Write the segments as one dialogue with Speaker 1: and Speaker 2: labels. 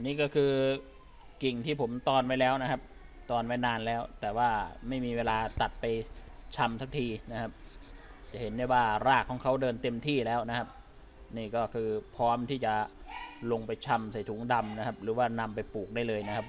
Speaker 1: นนี้ก็คือกิ่งที่ผมตอนไว้แล้วนะครับ ตอนไว้นานแล้ว แต่ว่าไม่มีเวลาตัดไปชำทักทีนะครับ จะเห็นได้ว่ารากของเขาเดินเต็มที่แล้วนะครับ นี่ก็คือพร้อมที่จะลงไปชำใส่ถุงดำนะครับ หรือว่านำไปปลูกได้เลยนะครับ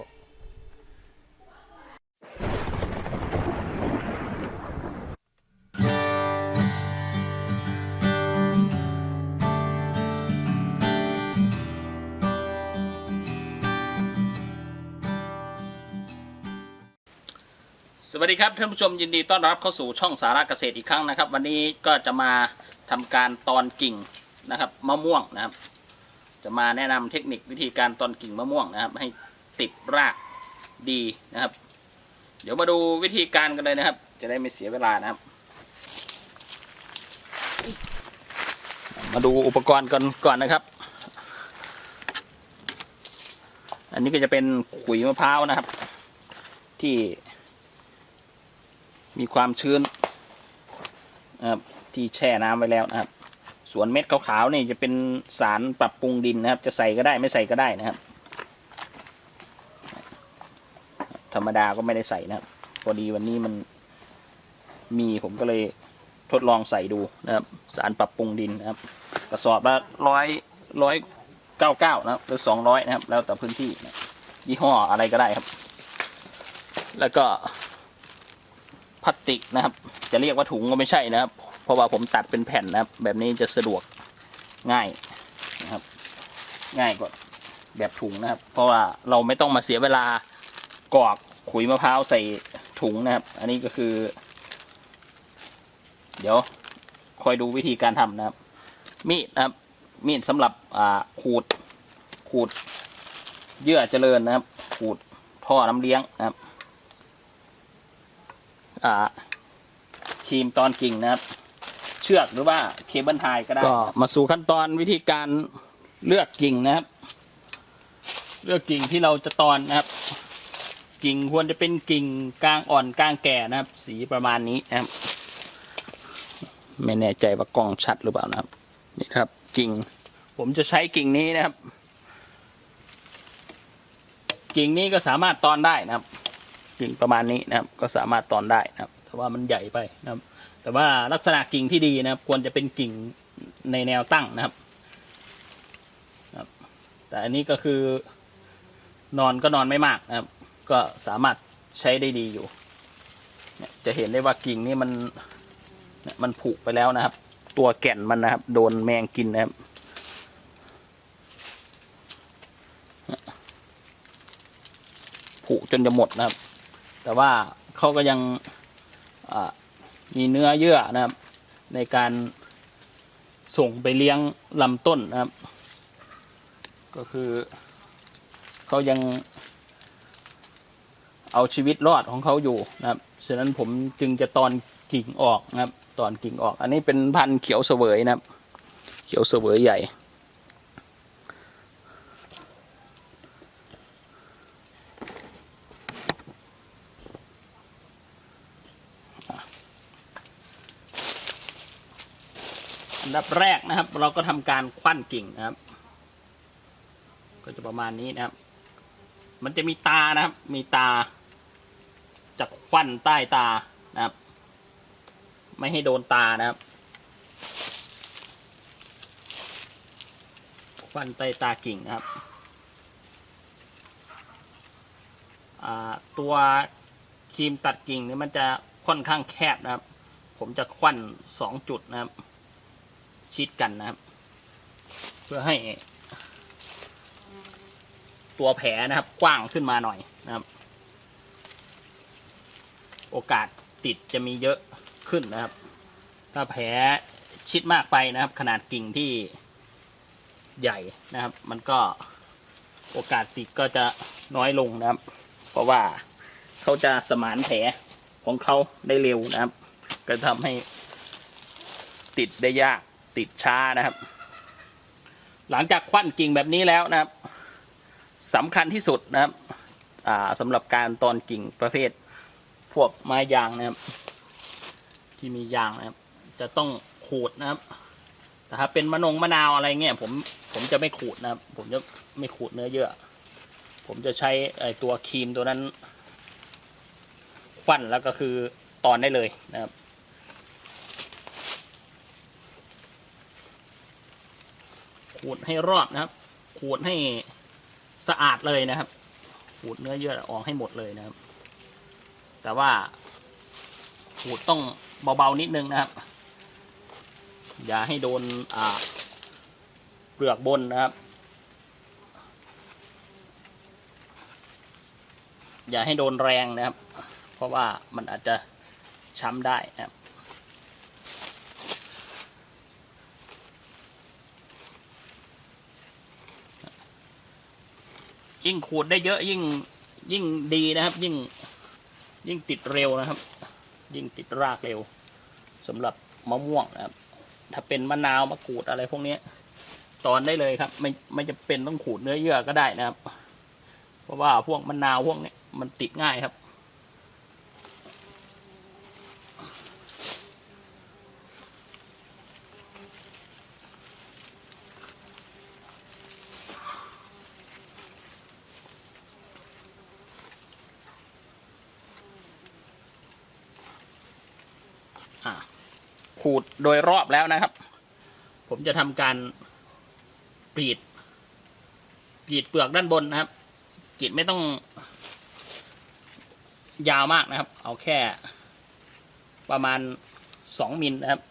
Speaker 1: สวัสดีครับท่านผู้ชมยินดีต้อนรับเข้าสู่ช่องสาระเกษตรอีกครั้งนะครับ วันนี้ก็จะมาทำการตอนกิ่งนะครับมะม่วงนะครับ จะมาแนะนำเทคนิควิธีการตอนกิ่งมะม่วงนะครับ ให้ติดรากดีนะครับ เดี๋ยวมาดูวิธีการกันเลยนะครับ จะได้ไม่เสียเวลานะครับ มาดูอุปกรณ์ก่อนก่อนนะครับ อันนี้ก็จะเป็นขุยมะพร้าวนะครับ ที่ มีความชื้นนะครับที่แช่น้ำไว้แล้วนะครับ ส่วนเม็ดขาวๆนี่จะเป็นสารปรับปรุงดินนะครับ จะใส่ก็ได้ไม่ใส่ก็ได้นะครับ ธรรมดาก็ไม่ได้ใส่นะครับพอดีวันนี้มันมีผมก็เลยทดลองใส่ดูนะครับ สารปรับปรุงดินนะครับ กระสอบละร้อยร้อยเก้าเก้านะครับหรือสองร้อยนะครับ แล้วแต่พื้นที่นะยี่ห้ออะไรก็ได้ครับ แล้วก็ พลาสติกนะครับ จะเรียกว่าถุงก็ไม่ใช่นะครับ เพราะว่าผมตัดเป็นแผ่นนะครับ แบบนี้จะสะดวกง่ายนะครับ ง่ายกว่าแบบถุงนะครับ เพราะว่าเราไม่ต้องมาเสียเวลากรอกขุยมะพร้าวใส่ถุงนะครับ อันนี้ก็คือ เดี๋ยวคอยดูวิธีการทำนะครับ มีดนะครับ มีดสำหรับอ่าขูดขูดเยื่อเจริญนะครับ ขูดท่อน้ำเลี้ยงนะครับ ครีมตอนกิ่งนะครับ เชือกหรือว่าเคเบิลไทยก็ได้ก็มาสู่ขั้นตอนวิธีการเลือกกิ่งนะครับ เลือกกิ่งที่เราจะตอนนะครับ กิ่งควรจะเป็นกิ่งกลางอ่อนกลางแก่นะครับ สีประมาณนี้นะครับ ไม่แน่ใจว่ากล้องชัดหรือเปล่านะครับ นี่ครับกิ่ง ผมจะใช้กิ่งนี้นะครับ กิ่งนี้ก็สามารถตอนได้นะครับ กิ่งประมาณนี้นะครับ ก็สามารถตอนได้นะครับ แต่ว่ามันใหญ่ไปนะครับ แต่ว่าลักษณะกิ่งที่ดีนะครับ ควรจะเป็นกิ่งในแนวตั้งนะครับครับ แต่อันนี้ก็คือนอนก็นอนไม่มากนะครับ ก็สามารถใช้ได้ดีอยู่จะเห็นได้ว่ากิ่งนี่มันมันผุไปแล้วนะครับ ตัวแก่นมันนะครับ โดนแมงกินนะครับผุจนจะหมดนะครับ แต่ว่าเขาก็ยังมีเนื้อเยื่อนะครับ ในการส่งไปเลี้ยงลำต้นนะครับ ก็คือเขายังเอาชีวิตรอดของเขาอยู่นะครับ ฉะนั้นผมจึงจะตอนกิ่งออกนะครับ ตอนกิ่งออก อันนี้เป็นพันธุ์เขียวเสวยนะครับ เขียวเสวยใหญ่ ดับแรกนะครับ เราก็ทำการคว้านกิ่งนะครับ ก็จะประมาณนี้นะครับ มันจะมีตานะครับ มีตาจะคว้านใต้ตานะครับ ไม่ให้โดนตานะครับคว้านใต้ตากิ่งนะครับตัวครีมตัดกิ่งนี่มันจะค่อนข้างแคบนะครับ ผมจะคว้านสองจุดนะครับ ชิดกันนะครับ เพื่อให้ ตัวแผลนะครับ กว้างขึ้นมาหน่อยนะครับ โอกาสติดจะมีเยอะขึ้นนะครับ ถ้าแผลชิดมากไปนะครับ ขนาดกิ่งที่ใหญ่นะครับ มันก็โอกาสติดก็จะน้อยลงนะครับ เพราะว่าเขาจะสมานแผลของเขาได้เร็วนะครับ ก็ทำให้ติดได้ยาก ติดช้านะครับ หลังจากควันกิ่งแบบนี้แล้วนะครับสำคัญที่สุดนะครับสำหรับการตอนกิ่งประเภท พวกไม้ยางนะครับ ที่มียางนะครับ จะต้องขูดนะครับแต่ถ้าเป็นมะนงมะนาวอะไรเงี้ยผมผมจะไม่ขูดนะครับ ผมจะไม่ขูดเนื้อเยื่อผมจะใช้ไอตัวครีมตัวนั้นควันแล้วก็คือตอนได้เลยนะครับ ขูดให้รอบนะครับ ขูดให้สะอาดเลยนะครับ ขูดเนื้อเยื่อออกให้หมดเลยนะครับ แต่ว่าขูดต้องเบาๆนิดนึงนะครับ อย่าให้โดนอ่าเปลือกบนนะครับ อย่าให้โดนแรงนะครับ เพราะว่ามันอาจจะช้ำได้นะครับ ยิ่งขูดได้เยอะยิ่งยิ่งดีนะครับ ยิ่งยิ่งติดเร็วนะครับ ยิ่งติดรากเร็วสำหรับมะม่วงนะครับ ถ้าเป็นมะนาวมะกรูดอะไรพวกนี้ตอนได้เลยครับ ไม่ไม่จะเป็นต้องขูดเนื้อเยื่อก็ได้นะครับ เพราะว่าพวกมะนาวพวกนี้มันติดง่ายครับ ขูดโดยรอบแล้วนะครับ ผมจะทำการกรีดกรีดเปลือกด้านบนนะครับกรีดไม่ต้อง ยาวมากนะครับ เอาแค่ ประมาณสองมิลนะครับ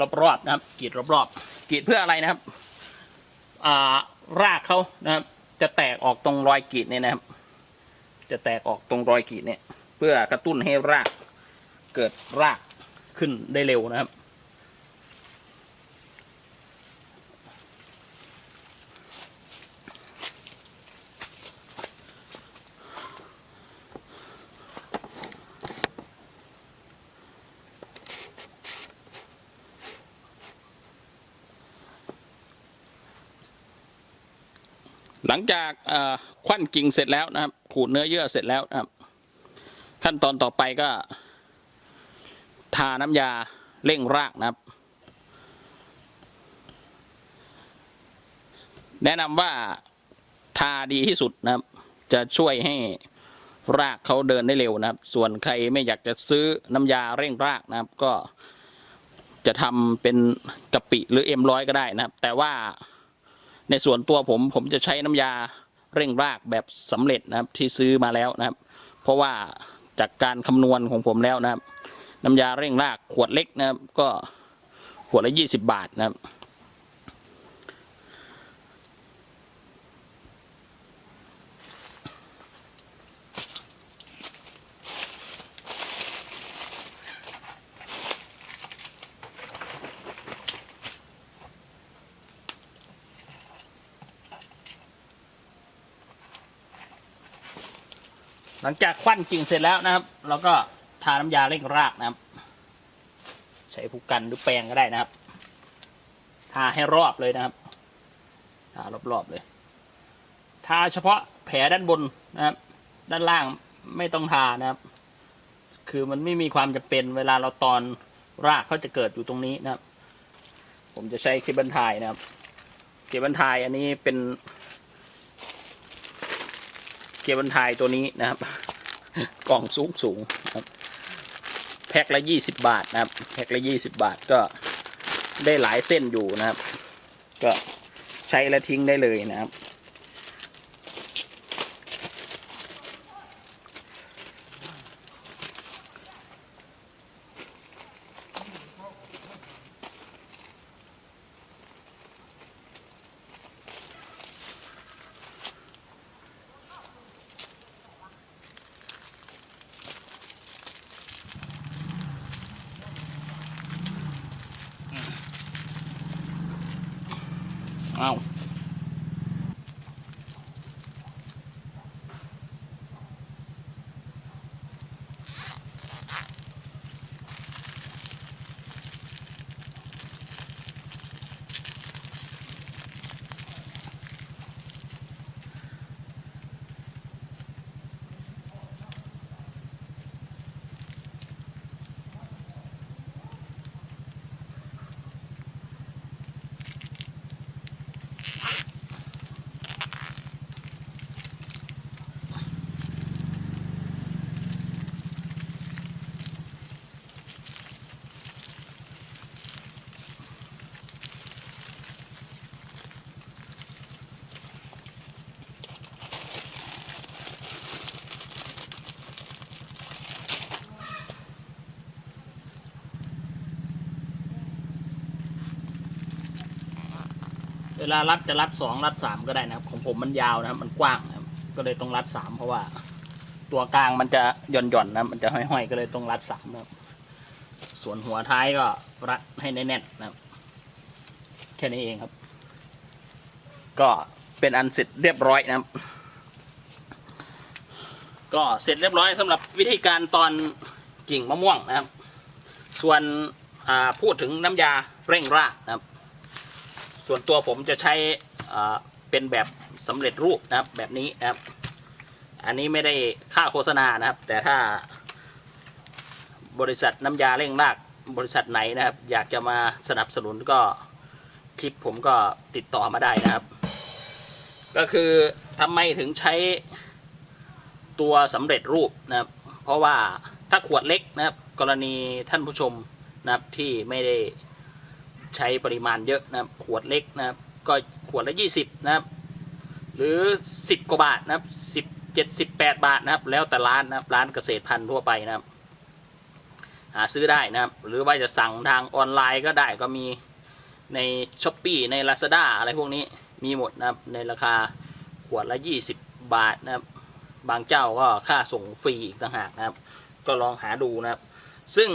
Speaker 1: รับรอบนะครับกรีดรอบๆกรีดเพื่ออะไรนะครับอ่ารากเขานะครับ จะแตกออกตรงรอยกรีดเนี่ยนะครับ จะแตกออกตรงรอยกรีดเนี่ย เพื่อกระตุ้นให้ราก เกิดรากขึ้นได้เร็วนะครับ หลังจากควันกิ่งเสร็จแล้วนะครับ ขูดเนื้อเยื่อเสร็จแล้วนะครับ ขั้นตอนต่อไปก็ ทาน้ำยาเร่งรากนะครับ แนะนำว่าทาดีที่สุดนะครับ จะช่วยให้รากเขาเดินได้เร็วนะครับ ส่วนใครไม่อยากจะซื้อน้ำยาเร่งรากนะครับ ก็จะทำเป็นกะปิหรือเอ็มร้อยก็ได้นะครับ แต่ว่าในส่วนตัวผมผมจะใช้น้ำยาเร่งรากแบบสำเร็จนะครับที่ซื้อมาแล้วนะครับ เพราะว่าจากการคำนวณของผมแล้วนะครับ น้ำยาเร่งรากขวดเล็กนะครับ ก็ขวดละยี่สิบบาทนะครับ หลังจากควันกิ่งเสร็จแล้วนะครับ เราก็ ทาน้ำยาเร่งรากนะครับ ใช้ผู้กันหรือแปรงก็ได้นะครับ ทาให้รอบเลยนะครับ ทารอบๆเลย ทาเฉพาะแผลด้านบนนะครับ ด้านล่างไม่ต้องทานะครับ คือมันไม่มีความจำเป็นเวลาเราตอนรากเขาจะเกิดอยู่ตรงนี้นะครับ ผมจะใช้เคเบิลไทยนะครับ เคเบิลไทยอันนี้เป็นเกียร์บรรทายตัวนี้นะครับ กล่องสูงสูงครับ พ็คละยี่สิบบาทนะครับ แพ็คละยี่สิบาทก็ได้หลายเส้นอยู่นะครับ ก็ใช้และทิ้งได้เลยนะครับ อาเวลารัดจะรัดสองรัดสามก็ได้นะครับ ของผมมันยาวนะครับ มันกว้างนะครับ ก็เลยต้องรัดสามเพราะว่า ตัวกลางมันจะหย่อนหย่อนนะมันจะห้อยๆ ก็เลยต้องรัดสามนะครับ ส่วนหัวท้ายก็รัดให้แน่นๆนะครับ แค่นี้เองครับ ก็เป็นอันเสร็จเรียบร้อยนะครับ ก็เสร็จเรียบร้อยสำหรับวิธีการตอนกิ่งมะม่วงนะครับ ส่วนพูดถึงน้ำยาเร่งรากนะครับ ส่วนตัวผมจะใช้เป็นแบบสำเร็จรูปนะครับ แบบนี้นะครับ อันนี้ไม่ได้ค่าโฆษณานะครับ แต่ถ้าบริษัทน้ำยาเร่งรากบริษัทไหนนะครับ อยากจะมาสนับสนุนก็คลิปผมก็ติดต่อมาได้นะครับ ก็คือทำไมถึงใช้ตัวสำเร็จรูปนะครับ เพราะว่าถ้าขวดเล็กนะครับ กรณีท่านผู้ชมนะครับที่ไม่ได้ ใช้ปริมาณเยอะนะครับขวดเล็กนะครับก็ขวดละยี่สิบนะครับ หรือสิบกว่าบาทนะครับสิบเจ็ดสิบแปดบาทนะครับ แล้วแต่ร้านนะครับร้านเกษตรพันธุ์ทั่วไปนะครับหาซื้อได้นะครับ หรือว่าจะสั่งทางออนไลน์ก็ได้ก็มีใน s h อ p e e ใน Lazada อะไรพวกนี้มีหมดนะครับในราคาขวดละ 20 บาทนะครับ บางเจ้าก็ค่าส่งฟรีอีกต่างหากนะครับ ก็ลองหาดูนะครับ ซึ่ง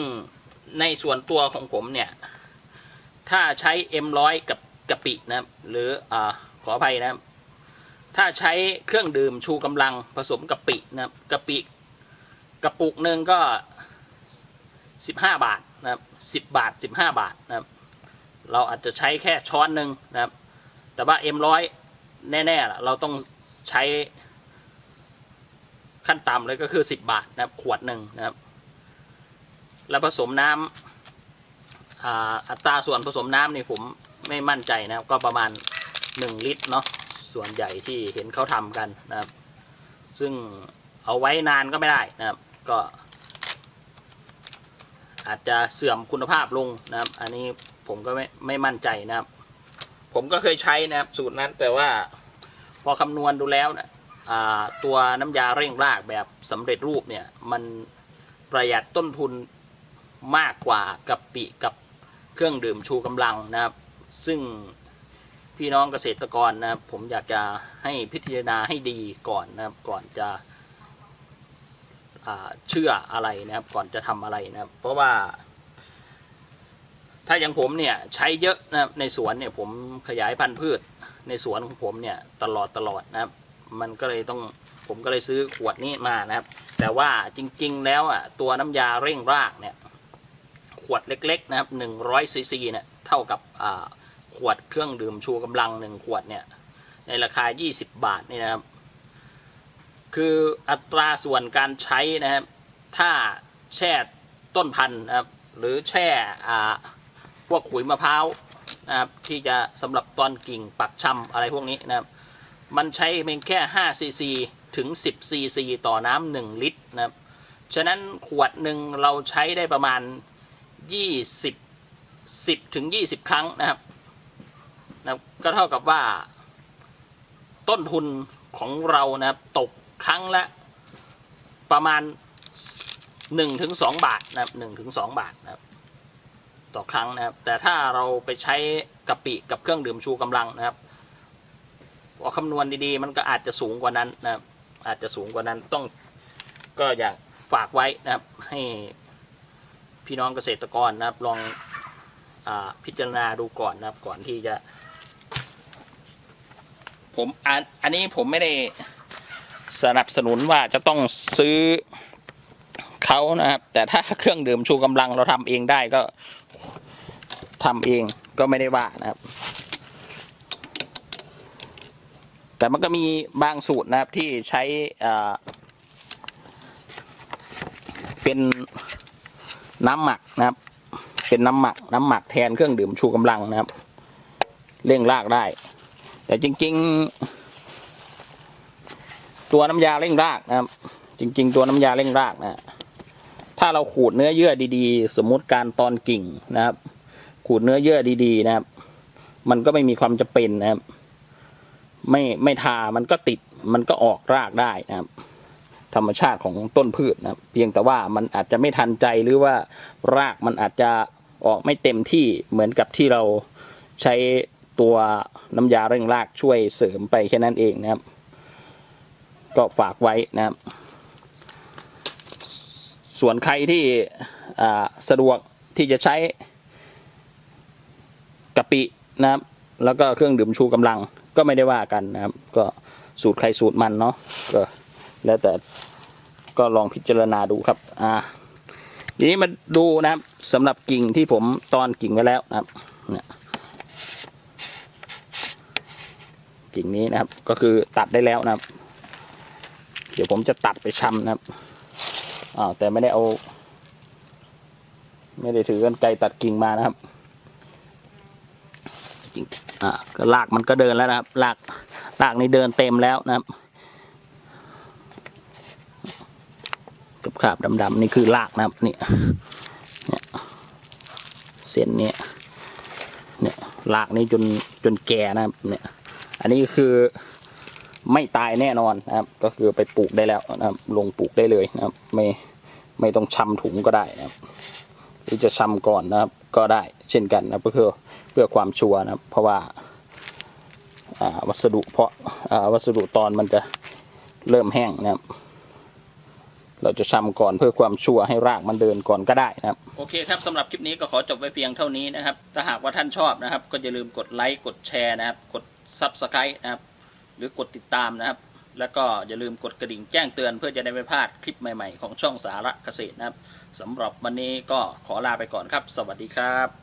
Speaker 1: ในส่วนตัวของผมเนี่ย ถ้าใช้ M100 กับกะปินะครับ หรืออ่าขออภัยนะครับ ถ้าใช้เครื่องดื่มชูกำลังผสมกะปินะครับกะปิกระปุกหนึ่งก็สิบห้าบาทนะครับสิบบาทสิบห้าบาทนะครับ เราอาจจะใช้แค่ช้อนหนึ่งนะครับ แต่ว่าเอ็มร้อยแน่ๆล่ะเราต้องใช้ขั้นต่ำเลยก็คือสิบบาทนะครับ ขวดหนึ่งนะครับ แล้วผสมน้ำ อัตราส่วนผสมน้ำนี่ผมไม่มั่นใจนะครับ ก็ประมาณหนึ่งลิตรเนาะส่วนใหญ่ที่เห็นเขาทำกันนะครับ ซึ่งเอาไว้นานก็ไม่ได้นะครับ ก็ อาจจะเสื่อมคุณภาพลงนะครับ อันนี้ผมก็ไม่ไม่มั่นใจนะครับ ผมก็เคยใช้นะครับ สูตรนั้นแต่ว่าพอคำนวณดูแล้วนะตัวน้ำยาเร่งรากแบบสำเร็จรูปเนี่ย มันประหยัดต้นทุนมากกว่ากับปิกับ เครื่องดื่มชูกำลังนะครับ ซึ่งพี่น้องเกษตรกรนะครับ ผมอยากจะให้พิจารณาให้ดีก่อนนะครับ ก่อนจะเชื่ออะไรนะครับ ก่อนจะทำอะไรนะครับ เพราะว่า ถ้าอย่างผมเนี่ยใช้เยอะนะครับในสวนเนี่ยผมขยายพันธุ์พืชในสวนของผมเนี่ยตลอดตลอดนะครับ มันก็เลยต้องผมก็เลยซื้อขวดนี้มานะครับ แต่ว่าจริง ๆ แล้วอะตัวน้ำยาเร่งรากเนี่ย วดเล็กๆนะครับหนึ่งร้อยซีซีเนี่ยเท่ากับขวดเครื่องดื่มชูกำลังหนึ่งขวดเนี่ยในราคา 20 บาทนี่นะครับ คืออัตราส่วนการใช้นะครับ ถ้าแช่ต้นพันธุ์นะครับ หรือแช่พวกขุยมะพร้าวนะครับที่จะสำหรับตอนกิ่งปักชำอะไรพวกนี้นะครับ มันใช้เพียงแค่5ซีซีถึง 10ซีซีต่อน้ำ1ลิตรนะครับ ฉะนั้นขวดหนึ่งเราใช้ได้ประมาณ 20 10ถึง20ครั้งนะครับนะครับก็เท่ากับว่า ต้นทุนของเรานะครับตกครั้งละประมาณหนึ่งถึงสองบาทนะครับหนึ่งถึงสองบาทนะครับ ต่อครั้งนะครับ แต่ถ้าเราไปใช้กะปิกับเครื่องดื่มชูกำลังนะครับพอคำนวณดีๆ มันก็อาจจะสูงกว่านั้นนะครับ อาจจะสูงกว่านั้นต้องก็อยากฝากไว้นะครับ ให้ พี่น้องเกษตรกรนะครับ ลองอพิจารณาดูก่อนนะครับ ก่อนที่จะ ผมอันอันนี้ผมไม่ได้สนับสนุนว่าจะต้องซื้อเขานะครับ แต่ถ้าเครื่องดื่มชูกำลังเราทำเองได้ก็ทำเองก็ไม่ได้ว่านะครับ แต่มันก็มีบางสูตรนะครับที่ใช้เป็น น้ำหมักนะครับ เป็นน้ำหมัก น้ำหมักแทนเครื่องดื่มชูกำลังนะครับ เร่งรากได้ แต่จริง ๆ ตัวน้ำยาเร่งรากนะครับ จริง ๆ ตัวน้ำยาเร่งรากนะถ้าเราขูดเนื้อเยื่อดีๆ สมมุติการตอนกิ่งนะครับ ขูดเนื้อเยื่อดีๆ นะครับ มันก็ไม่มีความจะเป็นนะครับ ไม่ไม่ทามันก็ติด มันก็ออกรากได้นะครับ ธรรมชาติของต้นพืชนะเพียงแต่ว่ามันอาจจะไม่ทันใจหรือว่ารากมันอาจจะออกไม่เต็มที่เหมือนกับที่เราใช้ตัวน้ำยาเร่งรากช่วยเสริมไปแค่นั้นเองนะครับ ก็ฝากไว้นะครับ ส่วนใครที่สะดวกที่จะใช้กะปินะครับ แล้วก็เครื่องดื่มชูกำลังก็ไม่ได้ว่ากันนะครับ ก็สูตรใครสูตรมันเนาะก็ แล้วแต่ก็ลองพิจารณาดูครับ อ่าทีนี้มาดูนะครับสำหรับกิ่งที่ผมตอนกิ่งไว้แล้วนะครับเนี่ยกิ่งนี้นะครับ ก็คือตัดได้แล้วนะครับ เดี๋ยวผมจะตัดไปชำนะครับอ้าวแต่ไม่ได้เอา ไม่ได้ถือกันไกรตัดกิ่งมานะครับกิ่งอ่าก็ลากมันก็เดินแล้วนะครับลากลากนี่เดินเต็มแล้วนะครับ กับขาบดำๆนี่คือลากนะครับนี่เนี่ยเส้นเนี้ยเนี่ยลากนี่จนจนแก่นะครับเนี่ยอันนี้คือไม่ตายแน่นอนนะครับ ก็คือไปปลูกได้แล้วนะครับ ลงปลูกได้เลยนะครับ ไม่ไม่ต้องชำถุงก็ได้นะครับหรือจะชำก่อนนะครับ ก็ได้เช่นกันนะก็คือเพื่อความชัวร์นะครับ เพราะว่าวัสดุเพราะวัสดุตอนมันจะเริ่มแห้งนะครับ เราจะชำก่อนเพื่อความชัวร์ให้รากมันเดินก่อนก็ได้นะครับ โอเคครับสำหรับคลิปนี้ก็ขอจบไว้เพียงเท่านี้นะครับ ถ้าหากว่าท่านชอบนะครับ ก็อย่าลืมกดไลค์กดแชร์นะครับ กด Subscribe นะครับ หรือกดติดตามนะครับ แล้วก็อย่าลืมกดกระดิ่งแจ้งเตือนเพื่อจะได้ไม่พลาดคลิปใหม่ๆ ของช่องสาระเกษตรนะครับสำหรับวันนี้ก็ขอลาไปก่อนครับ สวัสดีครับ